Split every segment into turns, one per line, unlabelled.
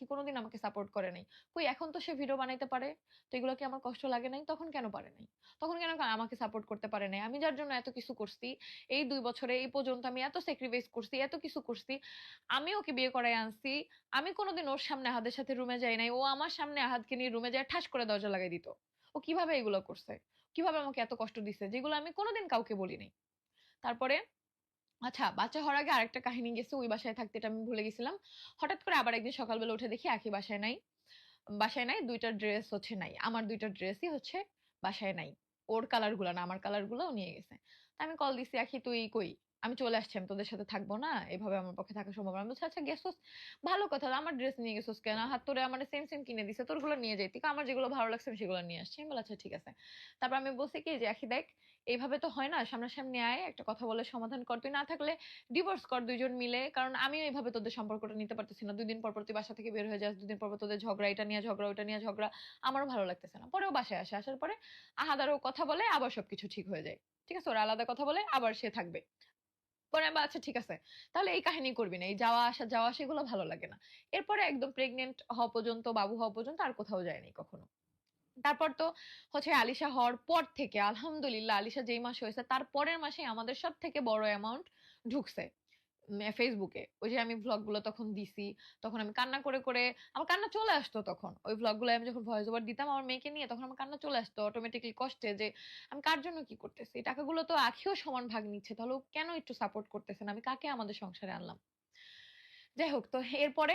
আখি কোনোদিন আমাকে সাপোর্ট করে নাই। কই, এখন তো সে ভিডিও বানাইতে পারে? তো এগুলো কি আমার কষ্ট লাগে নাই? তখন কেন পারে নাই? তখন কেন আমাকে সাপোর্ট করতে পারে নাই? আমি যার জন্য এত কিছু করছি, এই দুই বছরে, এই পর্যন্ত আমি এত স্যাক্রিফাইস করছি, এত কিছু করছি, আমি ওকে বিয়ে করাই আনছি, আমি কোনোদিন ওর সামনে আহাদের সাথে রুমে যাই নাই, ও আমার সামনে আহাদকে নিয়ে রুমে যায়, ঠাস করে দরজা লাগাই দিত। ও কীভাবে এগুলো করছে? কীভাবে আমাকে এত কষ্ট দিছে? যেগুলো আমি কোনোদিন কাউকে বলি নাই। তারপরে আচ্ছা বাচ্চা হওয়ার আগে আরেকটা কাহিনী গেছে, ওই বাসায় থাকতে এটা আমি ভুলে গেছিলাম। হঠাৎ করে আবার একদিন সকালবেলা উঠে দেখি আখি বাসায় নাই। বাসায় নাই, দুইটা ড্রেস হচ্ছে নাই। আমার দুইটা ড্রেসই হচ্ছে বাসায় নাই। ওর কালারগুলো না, আমার কালারগুলো নিয়ে গেছে। আমি কল দিছি, আখি, তুই কই? আমি চলে আসছি, আমি তোদের সাথে থাকব না, এভাবে আমার পক্ষে থাকা সম্ভব না। বলছি আচ্ছা গেছোস ভালো কথা, আমার ড্রেস নিয়ে গেছোস কেন? হাত তোরে আমার সেম সেম কিনে দিছে তোরগুলো নিয়ে যাইতি। আমার যেগুলো ভালো লাগছে, আমি সেগুলো নিয়ে আসছি। আমি বলি আচ্ছা ঠিক আছে। তারপর আমি বলছি কি যে, আখি, দেখ এইভাবে তো হয় না, সামনাসামনি আয়, একটা কথা বলে সমাধান কর। তুই না থাকলে ডিভোর্স কর দুইজন মিলে, কারণ আমিও এইভাবে তোদের সম্পর্কটা নিতে পারতেছি না। দুদিন পর পর তুই বাসা থেকে বের হয়ে যাস, দুদিন পর পর তোদের ঝগড়া, এটা নিয়ে ঝগড়া ওটা নিয়ে ঝগড়া, আমারও ভালো লাগতেছে না। পরেও বাসায় আসে, আসার পরে আহাদারও কথা বলে, আবার সবকিছু ঠিক হয়ে যায়। ঠিক আছে? ওরা আলাদা কথা বলে, আবার সে থাকবে। পরে আমি আচ্ছা ঠিক আছে। তাহলে এই কাহিনী করবি না। এই যাওয়া আসা যাওয়া আসা, এগুলো ভালো লাগে না। এরপরে একদম প্রেগনেন্ট হওয়া পর্যন্ত, বাবু হওয়া পর্যন্ত আর কোথাও যায়নি কখনো। তারপর তো হচ্ছে আলিশা হওয়ার পর থেকে, আলহামদুলিল্লাহ, আলিশা যেই মাসে হয়েছে, তার পরের মাসে আমাদের সব থেকে বড় অ্যামাউন্ট ঢুকছে। ফেসবুকে ওই যে আমি ভ্লগগুলো তখন দিছি, তখন আমি কান্না করে করে আমার কান্না চলে আসতো তখন। ওই ভ্লগগুলো আমি যখন ভয়েস ওভার দিতাম আমার মেয়েকে নিয়ে, তখন আমার কান্না চলে আসতো অটোমেটিকলি কষ্টে যে, আমি কার জন্য কি করতেছি? এই টাকাগুলো তো আখিও সমান ভাগ নিচ্ছে, তাহলে কেন একটু সাপোর্ট করতেছে না? আমি কাকে আমাদের সংসারে আনলাম? যাই হোক, তো এরপরে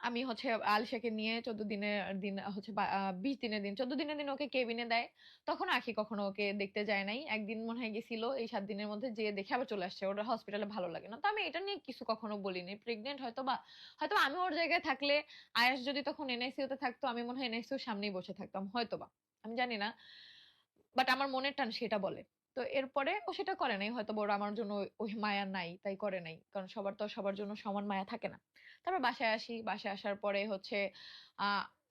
আমি হচ্ছে আলিশাকে নিয়ে চোদ্দ দিনের দিন হচ্ছে বিশ দিনের দিন, চোদ্দ দিনের দিন ওকে কেবিনে দেয়। তখন আখি কখনো ওকে দেখতে যায় নাই। একদিন মনে হয় গেছিল, এই সাত দিনের মধ্যে যে দেখে আবার চলে আসছে। ওর হসপিটালে ভালো লাগে না। তো আমি এটা নিয়ে কিছু কখনো বলিনি। প্রেগনেন্ট হয়তো বা, হয়তো আমি ওর জায়গায় থাকলে আয়াস যদি তখন এনআইসিউ তে থাকতো, আমি মনে হয় এনআইসিউ সামনেই বসে থাকতাম হয়তো বা আমি জানি না। বাট আমার মনের টান সেটা বলে। তো এরপরে ও সেটা করে নাই। হয়তো বা ওর আমার জন্য ওই- মায়া নাই, তাই করে নাই। কারণ সবার তো সবার জন্য সমান মায়া থাকে না। তারপর বাসায় আসি। বাসায় আসার পরে হচ্ছে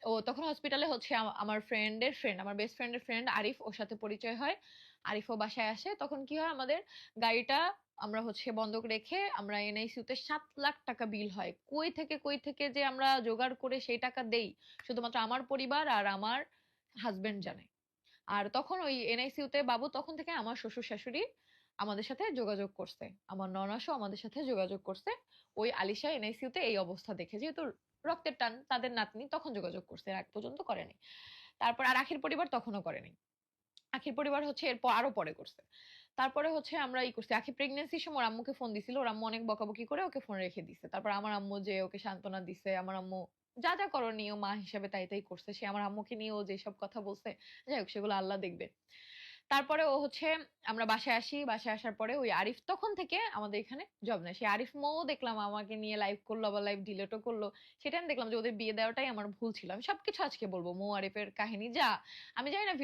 ও তখন হসপিটালে হচ্ছে আম- আমার ফ্রেন্ডের ফ্রেন্ড আমার বেস্ট ফ্রেন্ডের ফ্রেন্ড আরিফ ওর সাথে পরিচয় হয়। আরিফও বাসায় আসে। তখন কি হয় আমাদের গাড়িটা আমরা হচ্ছে বন্ধক রেখে আমরা এনআইসিউতে সাত লাখ টাকা বিল হয়। কই থেকে কই থেকে যে আমরা জোগাড় করে সেই টাকা দেই, শুধুমাত্র আমার পরিবার আর আমার হাজবেন্ড জানে। আর তখন ওই এনআইসিউতে বাবু তখন থেকে আমার শ্বশুর শাশুড়ি আমাদের সাথে যোগাযোগ করছে। আমার ননাসও আমাদের সাথে যোগাযোগ করছে। ওই আলিশা এনআইসিউতে এই অবস্থা দেখে, যেহেতু রক্তের টান, তাদের নাতনি তখন যোগাযোগ করছে আগ পর্যন্ত করেনি। তারপর আর আখির পরিবার তখনও করেনি। আখির পরিবার হচ্ছে এরপর আরও পরে করছে। তারপরে হচ্ছে আমরা ই করছি, আখি প্রেগনেন্সির সময় আম্মুকে ফোন দিছিল, ওর আম্মু অনেক বকাবকি করে ওকে ফোন রেখে দিছে। তারপর আমার আম্মু যে ওকে সান্ত্বনা দিছে, আমার আম্মু যা যা করণীয় মা হিসেবে তাই তাই করছে। সে আমার আম্মুকে নিয়ে ও যেসব কথা বলছে, যাই হোক, সেগুলো আল্লাহ দেখবে। তারপরে ও হচ্ছে, আমরা বাসায় আসি, বাসায় আসার পরে ওই আরিফ তখন থেকে আমাদের এখানে জব নেয়। সেই আরিফ মো দেখলাম আমাকে নিয়ে লাইভ করল, আবার লাইভ ডিলেটও করল। সেটা আমি দেখলাম যে ওদের বিয়ে দেওয়াটাই আমার ভুল ছিল। আমি সবকিছু আজকে বলব। মো আরিফের কাহিনী, যা, আমি জানি না